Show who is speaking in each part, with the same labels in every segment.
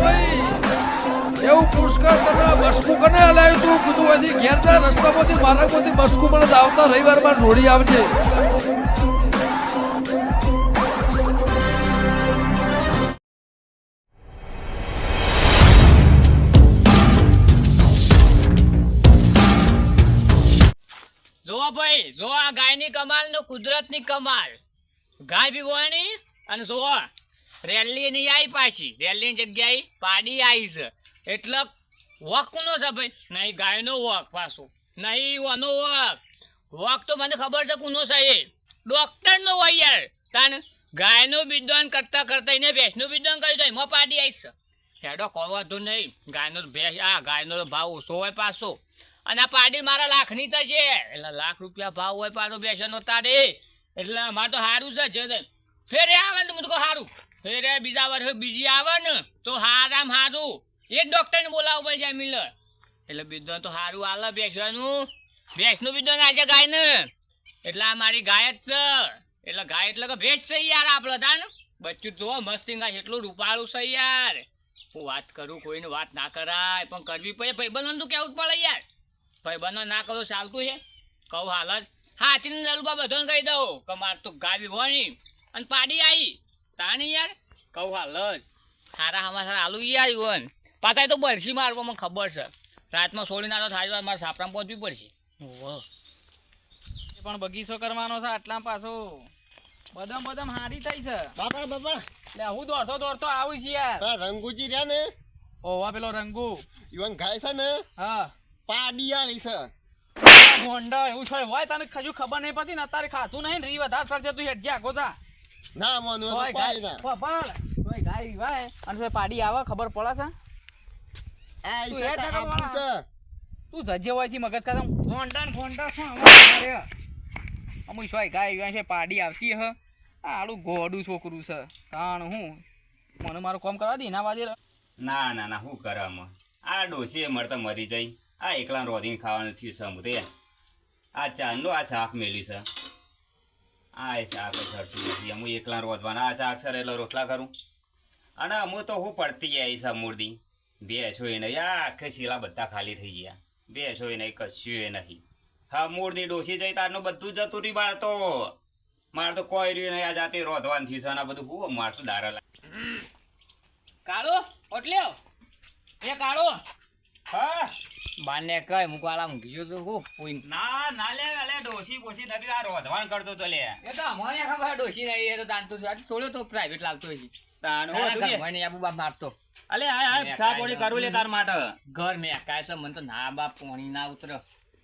Speaker 1: ભાઈ. એવું પુષ્કળ તને બસકું કને હલાવ્યું તું કીધું હજી ઘેર જા રસ્તામાંથી, માર્ગમાંથી બસકું જ આવતા રવિવારમાં રોડી આવજે.
Speaker 2: જોવા ભાઈ જો આ ગાયની કમાલ નો કુદરતની કમાલ. ગાય બી વણી અને જો રેલી ની આવી પાછી. રેલી ની જગ્યાએ પાડી આવી છે. એટલે વોક કોનો છે ભાઈ? નહીં, ગાયનો વોક પાછો. નહીં, ઓનો વોક. વોક તો મને ખબર છે કોનો છે એ. ડોક્ટર નો હોય યાર. તાન ગાયનું વિદ્વાન કરતા કરતા એને ભેંસનું વિદ્વાન કરી દો એમાં પાડી આવીશ હેડો, કોઈ વાંધો નહીં. ગાયનો ભેંસ, આ ગાયનો ભાવ ઓછો હોય પાછો. અને આ પાડી મારા લાખની તો છે. એટલે લાખ રૂપિયા ભાવ હોય પાછો બેસનો તારે. એટલે અમારે તો સારું છે, જે. ફેરે આવે તો મને કહો સારું ફેરે બીજા વર્ષે બીજી આવે ને, તો હારામ હારું. એ જ ડૉક્ટરને બોલાવવું જાય મિલર. એટલે બીજો તો સારું હાલે બેસવાનું ભેંસનું ના આજે ગાય ને એટલે આ મારી ગાય જ છે. એટલે ગાય એટલે કે ભેજ છે યાર આપણે તાન બચ્ચું જો મસ્તી ગાય એટલું રૂપાળું છે યાર. હું વાત કરું, કોઈને વાત ના કરાય, પણ કરવી પડે. ભાઈબંધો તું કેવું જ પડે યાર. ભાઈબંધો ના કરો, ચાલતું છે. કહું હાલ જ. હાથીને નલુબા બધાને કહી દઉં કે મારે તો ગાવી ભણી. અને પાડી આવી તાણી યાર? કહું હાલ જ હારા હમાસા આલુ યાર ઈવન પાછા તો બરસી મારવા મને ખબર છે. રાતમાં છોડીને આલો થાય તો મારે સાપરામાં પહોંચવી પડશે.
Speaker 3: પણ બગીચો કરવાનો છે આટલા પાછો. બદામ બદામ હારી થઈ છે.
Speaker 4: બાપા બાપા.
Speaker 3: લે હું દોડતો દોડતો આવું છું યાર.
Speaker 4: આ રંગુજી રહ્યા ને?
Speaker 3: ઓવા પેલો રંગુ.
Speaker 4: ઈવન ખાય છે ને?
Speaker 3: હા.
Speaker 4: પાડિયાળી છે.
Speaker 3: ગોંડા એવું છે. હોય તને ખજુ ખબર નહીં પડતી ને અત્યારે ખાતું નહીં ને રી વધારે સરસે તું હેડ જા. ગોજા
Speaker 4: ના મોનું પાય
Speaker 3: ગાય
Speaker 4: ના.
Speaker 3: કોઈ ગાય વાય અને કોઈ પાડી આવે ખબર પડે છે?
Speaker 4: આ
Speaker 3: તું
Speaker 4: ઈ
Speaker 3: હેડ
Speaker 4: છે.
Speaker 3: તું જજે હોય છે મગજ ખાતા. ફોન્ટન ને ભોંડા શું અમારે અમુ સોય ગાય વાય છે પાડી આવતી હ. આ આડું ગોડું છોકરું છે. તાણ હું? મને મારું કામ કરવા દે ના વાજે
Speaker 5: ના ના ના શું કરે આ ડોશી મળતા મરી જાય. આ એકલા રોધીને ખાવાનું થયું છે અમુક આ ચાંદનો આ શાક મેલી છે. આ એ શાક જ નથી. એકલા રોધવાના આ શાક સર એટલે રોટલા કરું. અને અમુ તો હું પડતી આવી છે મૂર્તિ બેસો એ નહીં આ આખે શીલા બધા ખાલી થઈ ગયા. બેસો એ નહીં કશું એ નહીં હા મૂળની ડોસી જઈ તારનું બધું જતું રહ્યું મારે તો. મારે તો કોઈ રહ્યું નહીં. આ જાતે રોધવાનું થયું છે. અને બધું હું મારે તો દારા
Speaker 2: કાળો ઓટલ્યો એ કાળો.
Speaker 5: હા?
Speaker 2: બાને કઈ મુકવાલા મૂકી ગયો તો હું કોઈ
Speaker 5: ના ના લે લે ડોસી બોસી નથી આ રોધવાન કરતો તો લે.
Speaker 2: એ તો મને ખબર ડોસી નહીં એ તો દાંતો તો થોડો તો પ્રાઇવેટ લાગતો છે.
Speaker 5: તાન હો તું
Speaker 2: મને આબુ બાપ મારતો.
Speaker 5: અલે આ આ ચા પોણી કરું લે તાર માટે.
Speaker 2: ઘર મે કાય છે મને તો ના બાપ પોણી ના ઉતર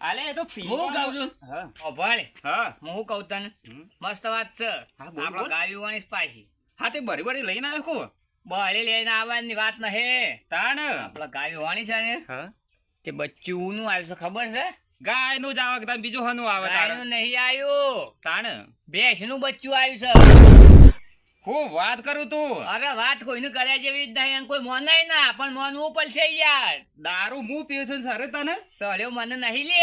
Speaker 5: અલે એ તો
Speaker 2: હું કહું છું?
Speaker 5: હા.
Speaker 2: ભલે
Speaker 5: હા.
Speaker 2: હું કહું તને? મસ્ત વાત છે. આપણો ગાયું વાણી સ્પાઈસી
Speaker 5: હા તે બરી બરી લઈને આવ્યો કો
Speaker 2: બળી લઈને આવવાની વાત ન હે.
Speaker 5: તાણ.
Speaker 2: આપણા ગાયું વાણી છે ને.
Speaker 5: હા.
Speaker 2: તે બચ્ચું નું આવ્યું છે ખબર છે?
Speaker 5: ગાયનું જ આવે તાર બીજું હનું આવે તાર?
Speaker 2: નહીં આવ્યું.
Speaker 5: તાણ?
Speaker 2: ભેંસનું બચ્ચું આવ્યું છે.
Speaker 5: હું વાત કરું તું.
Speaker 2: અરે વાત કોઈને કર્યા જેવી જ નહીં કોઈ મોનાય ના પણ મોનવું પડશે યાર.
Speaker 5: દારૂ હું પીવું છું સર તને?
Speaker 2: સળ્યો મને નહીં લે.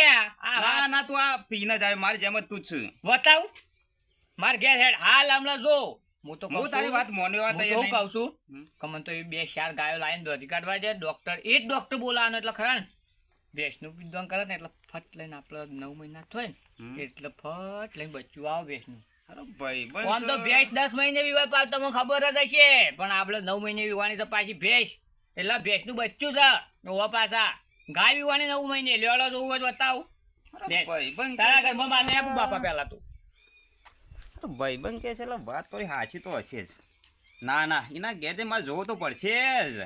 Speaker 2: આ
Speaker 5: ના તું આ પીને જાય મારી જેમ જ તું છું.
Speaker 2: બતાવ. માર ઘેર હેડ. હાલ હમણાં જો. હું તો
Speaker 5: હું તારી વાત મોની વાત
Speaker 2: હું કહું છું. કમન તો એ બે ચાર ગાયો લાવીને દોધી કાઢવા છે ડોક્ટર એ જ ડોક્ટર બોલાવાનો એટલે ખરા ભેંસનું વિદ્વાન કરે ને એટલે ફટ લઈને આપણે નવ મહિના થાય ને એટલે ફટ લઈને બચ્યું આવે ભેંસનું
Speaker 5: અરે ભાઈ
Speaker 2: આમ તો ભેંસ દસ મહિને વિવાહ પાવ તમને ખબર જ હશે. પણ આપણે નવ મહિને વિવાની છે પાછી ભેંસ. એટલે ભેંસનું બચ્ચું છે ઓવા પાછા. ગાય વિવાની નવ મહિને લેવડો તો હું જ બતાવું. તારા ઘરમાં આપું બાપા પહેલા તું.
Speaker 5: ભાઈ કે છે એટલે વાત થોડી સાચી તો હશે જ. ના ના એના ગેજે મારે જોવો તો પડશે જ.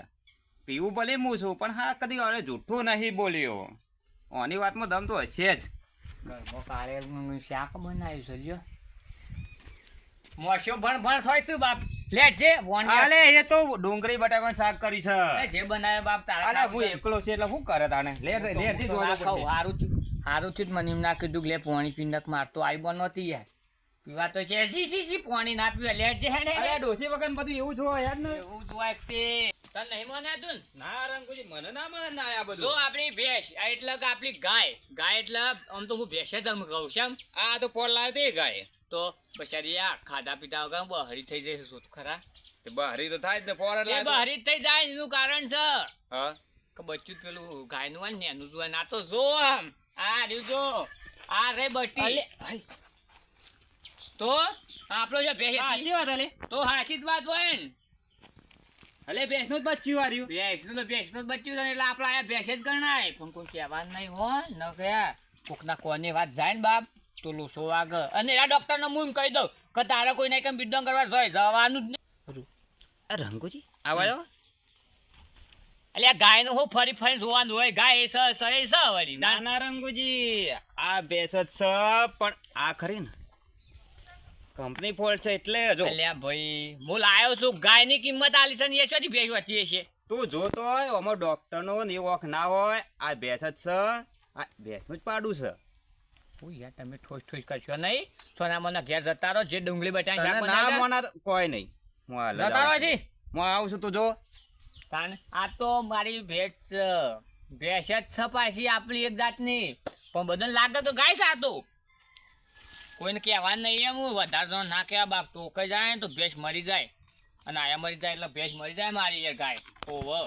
Speaker 5: પીવું ભલે હું છું પણ હા કદી હવે જૂઠું નહીં બોલ્યો. ઓની વાતમાં દમ તો હશે જ.
Speaker 2: શાક બનાવ્યું છે જો. મોશો ભણ ભણ થાય શું બાપ? લે જે.
Speaker 5: અલે એ તો ડુંગળી બટાકાનું શાક કરી છે.
Speaker 2: જે બનાવે બાપ તારા
Speaker 5: અલે હું એકલો છે એટલે શું કરે તાને લેર લે લેર જોવા.
Speaker 2: હારું હારું થયું મને એમ ના કીધું કે લે પાણી પીંડક મારતો આવી બન નહોતી યાર. પીવા તો છે. જી જી જી પાણી ના પીવા. લે જે હેડે
Speaker 5: અલે ડોસી વગર બધું એવું જોવા યાર ને.
Speaker 2: એવું જ હોય તે. તને નહીં મને તું ના?
Speaker 5: રંગુજી મને ના મને ના આ
Speaker 2: જો આપણી ભેંસ એટલે કે આપણી ગાય. ગાય એટલે આમ તો હું ભેંસે જ આમ કહું છું
Speaker 5: આ તો પોર લાવે તે ગાય.
Speaker 2: તો બચારી આ ખાધા પીતા વગર બહરી થઈ જશે શું ખરા.
Speaker 6: બહારી તો થાય જ ને એટલે
Speaker 2: બહારી થઈ જાય એનું કારણ છે.
Speaker 6: હા?
Speaker 2: કે બચ્ચું પેલું ગાયનું હોય ને એનું જોવા ના તો જો આમ. આ રહ્યું જો. આ રે બટી. તો આપણો જે ભેંસ તો હાચી જ વાત હોય ને.
Speaker 5: અલે બેસનું જ બચ્ચું વાર્યું.
Speaker 2: ભેંસનું તો ભેંસનું જ બચ્ચું છે એટલે આપણે આ ભેંસ જ ગણાય. પણ કોઈ કહેવાનું નહીં હોય ન કયા કોકના કોની વાત જાય ને બાપ તો લોસો વાગ. અને આ ડોક્ટરને હું એમ કહી દઉં કે તારે કોઈ નહીં કેમ બિડોંગ કરવા જોઈએ જવાનું જ નહીં.
Speaker 5: આ રંગુજી આવાયો
Speaker 2: એટલે આ ગાયનું હું ફરી ફરી જોવાનું હોય. ગાય એ સ સ એ સ વળી.
Speaker 5: ના ના રંગુજી આ બેસ જ સ પણ આ ખરી ને. કંપની ફોલ્ટ છે એટલે જો.
Speaker 2: અલ્યા ભાઈ હું લાયો છું. ગાયની કિંમત આલી છે ને એ શોધી ભેંસ વધી છે?
Speaker 5: તું જોતો હોય આમાં ડોક્ટરનો ને ઓખ ના હોય આ ભેંસ જ છે આ ભેંસનું જ પાડું છે.
Speaker 2: હું યાર તમે ઠોસ ઠોસ કરશો નહીં. સોના મને ઘેર જતા રહો જે ડુંગળી બટાઈ
Speaker 5: છે ના મોના કોઈ નહીં. હું હાલ
Speaker 2: જતા રહો. જી
Speaker 5: હું આવું છું તું જો.
Speaker 2: તાન આ તો મારી ભેંસ છે. ભેંસ જ છે પાછી આપણી એક જાતની. પણ બધાને લાગે તો ગાય સાતો કોઈને કહેવા નહીં એમ વધારે જણ ના કહેવા બાપ કઈ જાય ને તો ભેંસ મરી જાય. અને આયા મરી જાય એટલે ભેંસ મરી જાય મારી યાર ગાય. ઓહો